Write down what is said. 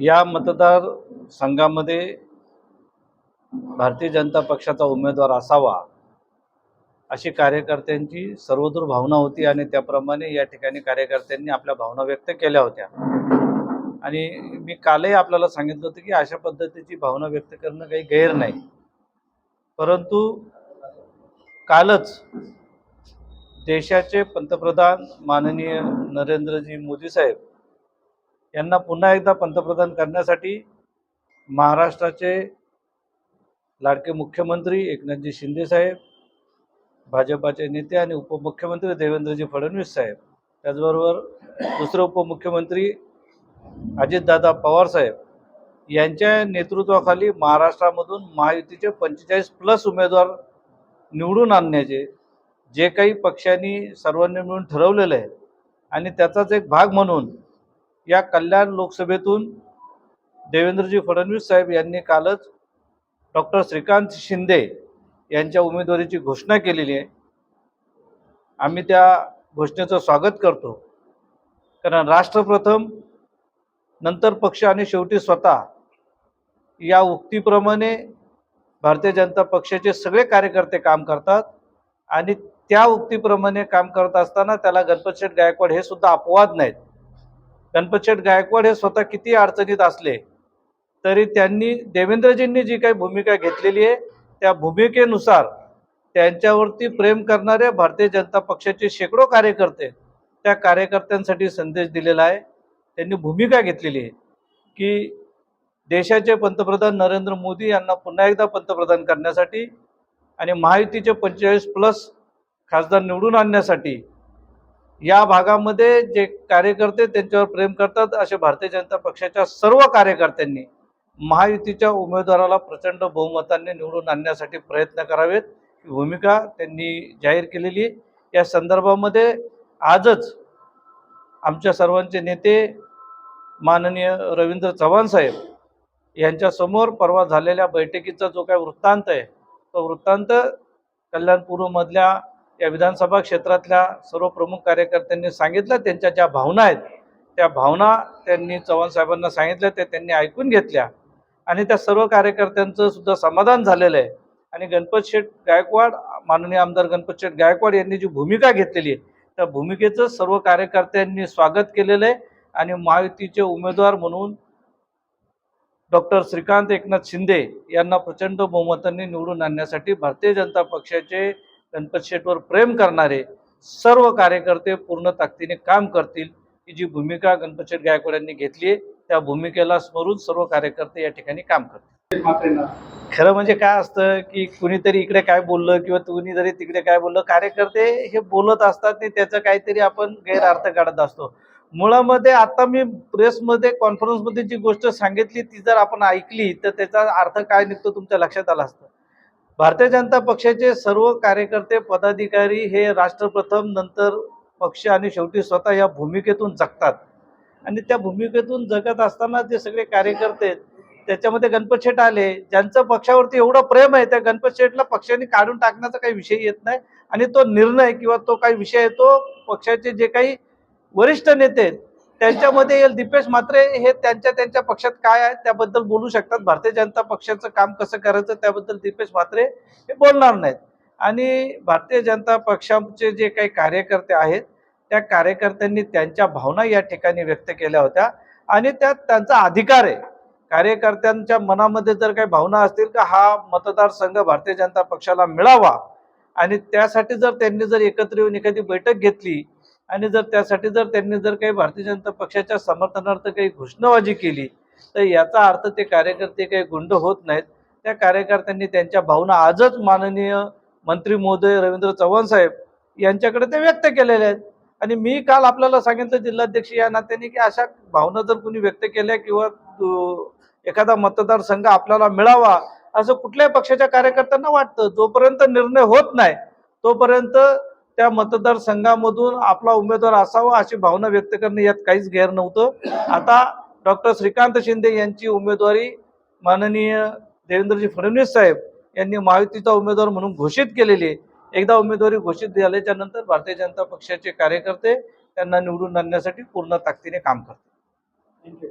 या मतदार संघामध्ये भारतीय जनता पक्षाचा उमेदवार असावा अशी कार्यकर्त्यांची सर्वदूर भावना होती आणि त्याप्रमाणे या ठिकाणी कार्यकर्त्यांनी आपल्या भावना व्यक्त केल्या होत्या. आणि मी कालही आपल्याला सांगितलं होतं की अशा पद्धतीची भावना व्यक्त करणं काही गैर नाही. परंतु कालच देशाचे पंतप्रधान माननीय नरेंद्रजी मोदी साहेब यांना पुन्हा एकदा पंतप्रधान करण्यासाठी महाराष्ट्राचे लाडके मुख्यमंत्री एकनाथजी शिंदे साहेब भाजपाचे नेते आणि उपमुख्यमंत्री देवेंद्रजी फडणवीस साहेब त्याचबरोबर दुसरे उपमुख्यमंत्री अजितदादा पवार साहेब यांच्या नेतृत्वाखाली महाराष्ट्रामधून महायुतीचे पंचेचाळीस प्लस उमेदवार निवडून आणण्याचे जे काही पक्षांनी सर्वांनी मिळून ठरवलेलं आहे. आणि त्याचाच एक भाग म्हणून या कल्याण लोकसभेतून देवेंद्रजी फडणवीस साहेब यांनी कालच डॉक्टर श्रीकांत शिंदे यांच्या उमेदवारीची घोषणा केलेली आहे. आम्ही त्या घोषणेचं स्वागत करतो. कारण राष्ट्रप्रथम नंतर पक्ष आणि शेवटी स्वतः या उक्तीप्रमाणे भारतीय जनता पक्षाचे सगळे कार्यकर्ते काम करतात आणि त्या उक्तीप्रमाणे काम करत असताना त्याला गणपत शेठ गायकवाड हे सुद्धा अपवाद नाहीत. गणपतशेठ गायकवाड हे स्वतः किती अडचणीत असले तरी त्यांनी देवेंद्रजींनी जी काही भूमिका घेतलेली आहे त्या भूमिकेनुसार त्यांच्यावरती प्रेम करणारे भारतीय जनता पक्षाचे शेकडो कार्यकर्ते त्या कार्यकर्त्यांसाठी संदेश दिलेला आहे. त्यांनी भूमिका घेतलेली आहे की देशाचे पंतप्रधान नरेंद्र मोदी यांना पुन्हा एकदा पंतप्रधान करण्यासाठी आणि महायुतीचे पंचेचाळीस प्लस खासदार निवडून आणण्यासाठी या भागामध्ये जे कार्यकर्ते त्यांच्यावर प्रेम करतात असे भारतीय जनता पक्षाच्या सर्व कार्यकर्त्यांनी महायुतीच्या उमेदवाराला प्रचंड बहुमताने निवडून आणण्यासाठी प्रयत्न करावेत. ही भूमिका त्यांनी जाहीर केलेली आहे. या संदर्भामध्ये आजच आमच्या सर्वांचे नेते माननीय रवींद्र चव्हाण साहेब यांच्यासमोर परवा झालेल्या बैठकीचा जो काय वृत्तांत आहे तो वृत्तांत कल्याणपूर्वमधल्या या विधानसभा क्षेत्रातल्या सर्व प्रमुख कार्यकर्त्यांनी सांगितलं त्यांच्या ज्या भावना आहेत त्या भावना त्यांनी चव्हाण साहेबांना सांगितल्या त्या त्यांनी ऐकून घेतल्या. आणि त्या सर्व कार्यकर्त्यांचं सुद्धा समाधान झालेलं आहे. आणि गणपत शेठ गायकवाड माननीय आमदार गणपत शेठ गायकवाड यांनी जी भूमिका घेतलेली आहे त्या भूमिकेचं सर्व कार्यकर्त्यांनी स्वागत केलेलं आहे. आणि महायुतीचे उमेदवार म्हणून डॉक्टर श्रीकांत एकनाथ शिंदे यांना प्रचंड बहुमतांनी निवडून आणण्यासाठी भारतीय जनता पक्षाचे गणपत शेठवर प्रेम करणारे सर्व कार्यकर्ते पूर्ण ताकदीने काम करतील ही जी भूमिका गणपत शेठ गायकवाड यांनी घेतली आहे त्या भूमिकेला स्मरून सर्व कार्यकर्ते या ठिकाणी काम करतील. खरं म्हणजे काय असतं की कुणीतरी इकडे काय बोललं किंवा कुणीतरी तिकडे काय बोललं कार्यकर्ते हे बोलत असतात आणि त्याचं काहीतरी आपण गैरअर्थ काढत असतो. मुळामध्ये आता मी प्रेसमध्ये कॉन्फरन्समध्ये जी गोष्ट सांगितली ती जर आपण ऐकली तर त्याचा अर्थ काय निघतो तुमच्या लक्षात आला असतं. भारतीय जनता पक्षाचे सर्व कार्यकर्ते पदाधिकारी हे राष्ट्रप्रथम नंतर पक्ष आणि शेवटी स्वतः या भूमिकेतून जगतात. आणि त्या भूमिकेतून जगत असताना जे सगळे कार्यकर्ते त्याच्यामध्ये गणपत शेठ आले ज्यांचं पक्षावरती एवढं प्रेम आहे त्या गणपत शेठला पक्षाने काढून टाकण्याचा काही विषय येत नाही. आणि तो निर्णय किंवा तो काही विषय आहे तो पक्षाचे जे काही वरिष्ठ नेते त्यांच्यामध्ये येईल. दीपेश म्हात्रे हे त्यांच्या त्यांच्या पक्षात काय आहे त्याबद्दल बोलू शकतात. भारतीय जनता पक्षाचं काम कसं करायचं त्याबद्दल दीपेश म्हात्रे हे बोलणार नाहीत. आणि भारतीय जनता पक्षाचे जे काही कार्यकर्ते आहेत त्या कार्यकर्त्यांनी त्यांच्या भावना या ठिकाणी व्यक्त केल्या होत्या. आणि त्यात त्यांचा अधिकार आहे. कार्यकर्त्यांच्या मनामध्ये जर काही भावना असतील का हा मतदारसंघ भारतीय जनता पक्षाला मिळावा. आणि त्यासाठी जर त्यांनी जर एकत्र येऊन एखादी बैठक घेतली आणि जर त्यासाठी जर त्यांनी जर काही भारतीय जनता पक्षाच्या समर्थनार्थ काही घोषणाबाजी केली तर याचा अर्थ ते कार्यकर्ते काही गुंड होत नाहीत. त्या कार्यकर्त्यांनी त्यांच्या भावना आजच माननीय मंत्री महोदय रवींद्र चव्हाण साहेब यांच्याकडे ते व्यक्त केलेले आहेत. आणि मी काल आपल्याला सांगितलं जिल्हाध्यक्ष या नात्याने की अशा भावना जर कुणी व्यक्त केल्या किंवा एखादा मतदारसंघ आपल्याला मिळावा असं कुठल्याही पक्षाच्या कार्यकर्त्यांना वाटतं. जोपर्यंत निर्णय होत नाही तोपर्यंत त्या मतदारसंघामधून आपला उमेदवार असावा अशी भावना व्यक्त करणे यात काहीच गैर नव्हतं. आता डॉक्टर श्रीकांत शिंदे यांची उमेदवारी माननीय देवेंद्रजी फडणवीस साहेब यांनी महायुतीचा उमेदवार म्हणून घोषित केलेली आहे. एकदा उमेदवारी घोषित झाल्याच्यानंतर भारतीय जनता पक्षाचे कार्यकर्ते त्यांना निवडून आणण्यासाठी पूर्ण ताकदीने काम करतात.